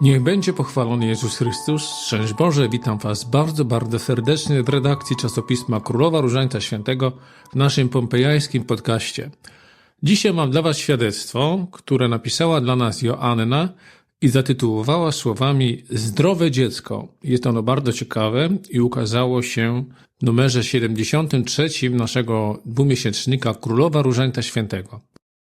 Niech będzie pochwalony Jezus Chrystus. Szczęść Boże, witam Was bardzo, bardzo serdecznie w redakcji czasopisma Królowa Różańca Świętego w naszym pompejańskim podcaście. Dzisiaj mam dla Was świadectwo, które napisała dla nas Joanna i zatytułowała słowami Zdrowe dziecko. Jest ono bardzo ciekawe i ukazało się w numerze 73 naszego dwumiesięcznika Królowa Różańca Świętego.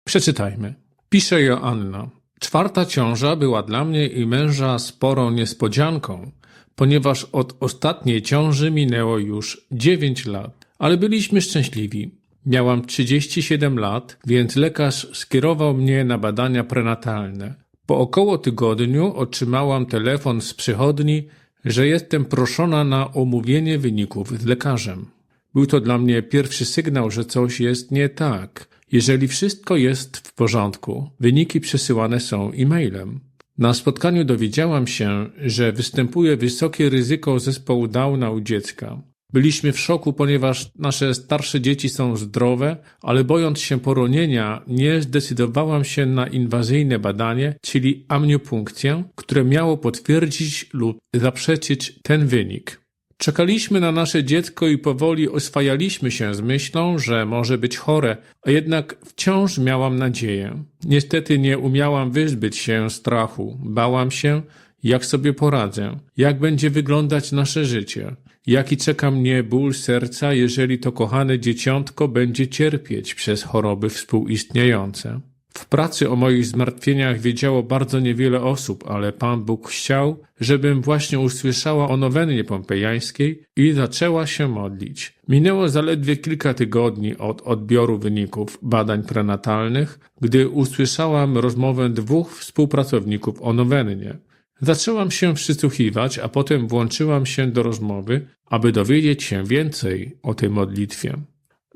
Przeczytajmy. Pisze Joanna. Czwarta ciąża była dla mnie i męża sporą niespodzianką, ponieważ od ostatniej ciąży minęło już 9 lat. Ale byliśmy szczęśliwi. Miałam 37 lat, więc lekarz skierował mnie na badania prenatalne. Po około tygodniu otrzymałam telefon z przychodni, że jestem proszona na omówienie wyników z lekarzem. Był to dla mnie pierwszy sygnał, że coś jest nie tak. Jeżeli wszystko jest w porządku, wyniki przesyłane są e-mailem. Na spotkaniu dowiedziałam się, że występuje wysokie ryzyko zespołu Downa u dziecka. Byliśmy w szoku, ponieważ nasze starsze dzieci są zdrowe, ale bojąc się poronienia, nie zdecydowałam się na inwazyjne badanie, czyli amniopunkcję, które miało potwierdzić lub zaprzeczyć ten wynik. Czekaliśmy na nasze dziecko i powoli oswajaliśmy się z myślą, że może być chore, a jednak wciąż miałam nadzieję. Niestety nie umiałam wyzbyć się strachu. Bałam się, jak sobie poradzę, jak będzie wyglądać nasze życie, jaki czeka mnie ból serca, jeżeli to kochane dzieciątko będzie cierpieć przez choroby współistniejące. W pracy o moich zmartwieniach wiedziało bardzo niewiele osób, ale Pan Bóg chciał, żebym właśnie usłyszała o nowennie pompejańskiej i zaczęła się modlić. Minęło zaledwie kilka tygodni od odbioru wyników badań prenatalnych, gdy usłyszałam rozmowę dwóch współpracowników o nowennie. Zaczęłam się przysłuchiwać, a potem włączyłam się do rozmowy, aby dowiedzieć się więcej o tej modlitwie.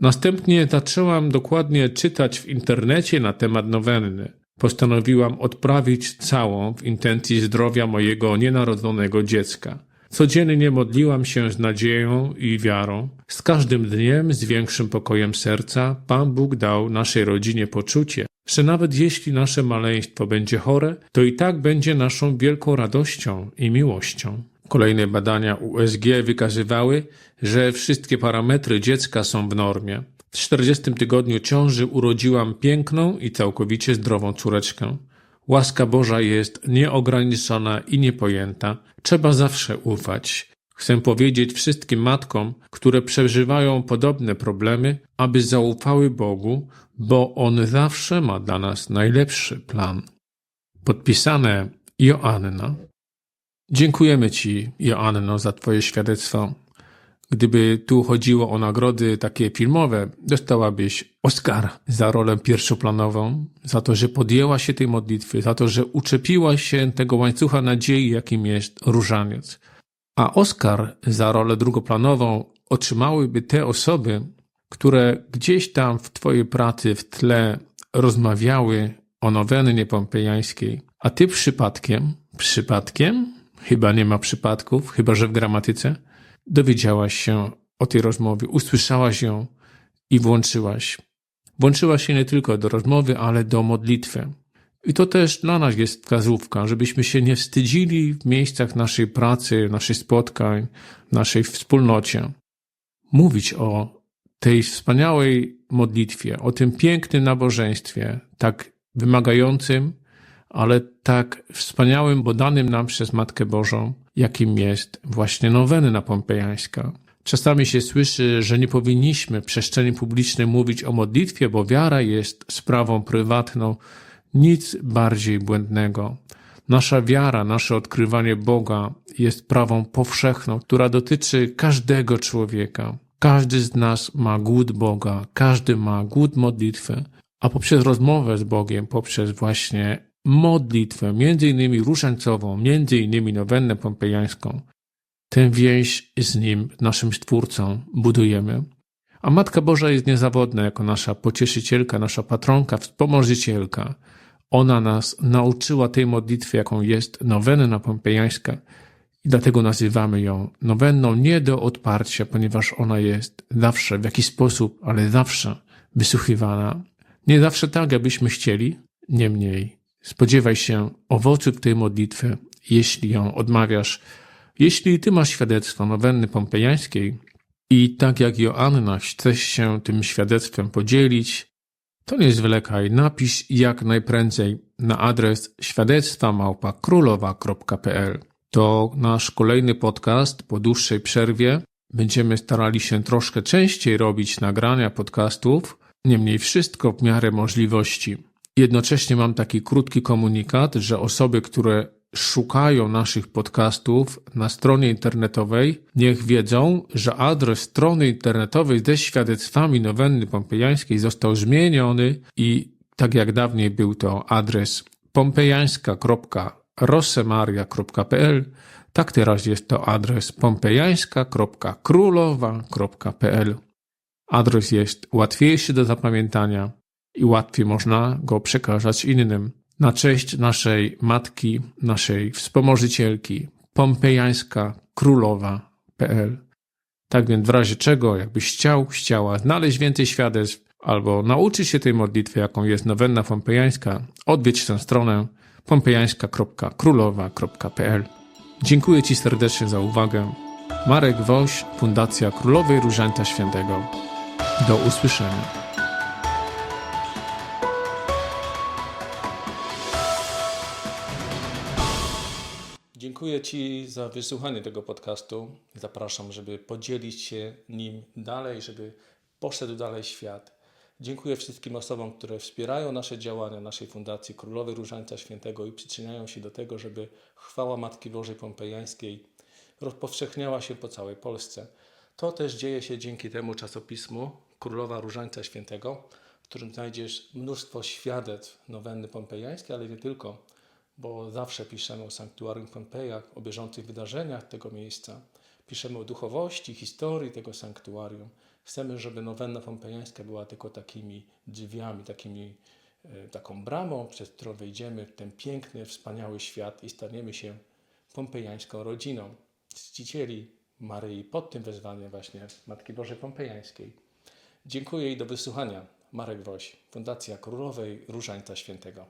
Następnie zaczęłam dokładnie czytać w internecie na temat nowenny. Postanowiłam odprawić całą w intencji zdrowia mojego nienarodzonego dziecka. Codziennie modliłam się z nadzieją i wiarą. Z każdym dniem, z większym pokojem serca, Pan Bóg dał naszej rodzinie poczucie, że nawet jeśli nasze maleństwo będzie chore, to i tak będzie naszą wielką radością i miłością. Kolejne badania USG wykazywały, że wszystkie parametry dziecka są w normie. W 40 tygodniu ciąży urodziłam piękną i całkowicie zdrową córeczkę. Łaska Boża jest nieograniczona i niepojęta. Trzeba zawsze ufać. Chcę powiedzieć wszystkim matkom, które przeżywają podobne problemy, aby zaufały Bogu, bo On zawsze ma dla nas najlepszy plan. Podpisane Joanna. Dziękujemy Ci, Joanno, za Twoje świadectwo. Gdyby tu chodziło o nagrody takie filmowe, dostałabyś Oscar za rolę pierwszoplanową, za to, że podjęła się tej modlitwy, za to, że uczepiła się tego łańcucha nadziei, jakim jest różaniec. A Oscar za rolę drugoplanową otrzymałyby te osoby, które gdzieś tam w Twojej pracy w tle rozmawiały o nowennie pompejańskiej, a Ty przypadkiem, przypadkiem, chyba nie ma przypadków, chyba że w gramatyce, dowiedziałaś się o tej rozmowie, usłyszałaś ją i włączyłaś. Włączyłaś się nie tylko do rozmowy, ale do modlitwy. I to też dla nas jest wskazówka, żebyśmy się nie wstydzili w miejscach naszej pracy, naszych spotkań, naszej wspólnocie. Mówić o tej wspaniałej modlitwie, o tym pięknym nabożeństwie, tak wymagającym, ale tak wspaniałym, bo danym nam przez Matkę Bożą, jakim jest właśnie nowenna pompejańska. Czasami się słyszy, że nie powinniśmy w przestrzeni publicznej mówić o modlitwie, bo wiara jest sprawą prywatną, nic bardziej błędnego. Nasza wiara, nasze odkrywanie Boga jest prawą powszechną, która dotyczy każdego człowieka. Każdy z nas ma głód Boga, każdy ma głód modlitwy, a poprzez rozmowę z Bogiem, poprzez właśnie modlitwę, między innymi różańcową, między innymi nowennę pompejańską, tę więź z Nim, naszym Stwórcą, budujemy. A Matka Boża jest niezawodna jako nasza pocieszycielka, nasza patronka, wspomożycielka. Ona nas nauczyła tej modlitwy, jaką jest nowenna pompejańska i dlatego nazywamy ją nowenną nie do odparcia, ponieważ ona jest zawsze, w jakiś sposób, ale zawsze wysłuchiwana. Nie zawsze tak, abyśmy chcieli, niemniej Spodziewaj się owoców tej modlitwy jeśli ją odmawiasz. Jeśli ty masz świadectwo nowenny pompejańskiej i tak jak Joanna chcesz się tym świadectwem podzielić, to nie zwlekaj, napisz jak najprędzej na adres świadectwa małpa królowa.pl. To nasz kolejny podcast po dłuższej przerwie. Będziemy starali się troszkę częściej robić nagrania podcastów, niemniej wszystko w miarę możliwości. Jednocześnie mam taki krótki komunikat, że osoby, które szukają naszych podcastów na stronie internetowej, niech wiedzą, że adres strony internetowej ze świadectwami nowenny pompejańskiej został zmieniony i tak jak dawniej był to adres pompejańska.rosemaria.pl, tak teraz jest to adres pompejańska.królowa.pl. Adres jest łatwiejszy do zapamiętania i łatwiej można go przekazać innym. Na cześć naszej matki, naszej wspomożycielki, pompejańska królowa.pl. Tak więc w razie czego, jakbyś chciał, chciała znaleźć więcej świadectw albo nauczyć się tej modlitwy, jaką jest nowenna pompejańska, odwiedź tę stronę pompejańska.królowa.pl. Dziękuję Ci serdecznie za uwagę. Marek Woś, Fundacja Królowej Różańca Świętego. Do usłyszenia. Dziękuję Ci za wysłuchanie tego podcastu. Zapraszam, żeby podzielić się nim dalej, żeby poszedł dalej świat. Dziękuję wszystkim osobom, które wspierają nasze działania, naszej Fundacji Królowej Różańca Świętego i przyczyniają się do tego, żeby chwała Matki Bożej Pompejańskiej rozpowszechniała się po całej Polsce. To też dzieje się dzięki temu czasopismu Królowa Różańca Świętego, w którym znajdziesz mnóstwo świadectw nowenny pompejańskiej, ale nie tylko, bo zawsze piszemy o sanktuarium Pompeja, o bieżących wydarzeniach tego miejsca. Piszemy o duchowości, historii tego sanktuarium. Chcemy, żeby nowenna pompejańska była tylko takimi drzwiami, takimi, e, taką bramą, przez którą wejdziemy w ten piękny, wspaniały świat i staniemy się pompejańską rodziną. Czcicieli Maryi pod tym wezwaniem właśnie Matki Bożej Pompejańskiej. Dziękuję i do wysłuchania. Marek Woś, Fundacja Królowej Różańca Świętego.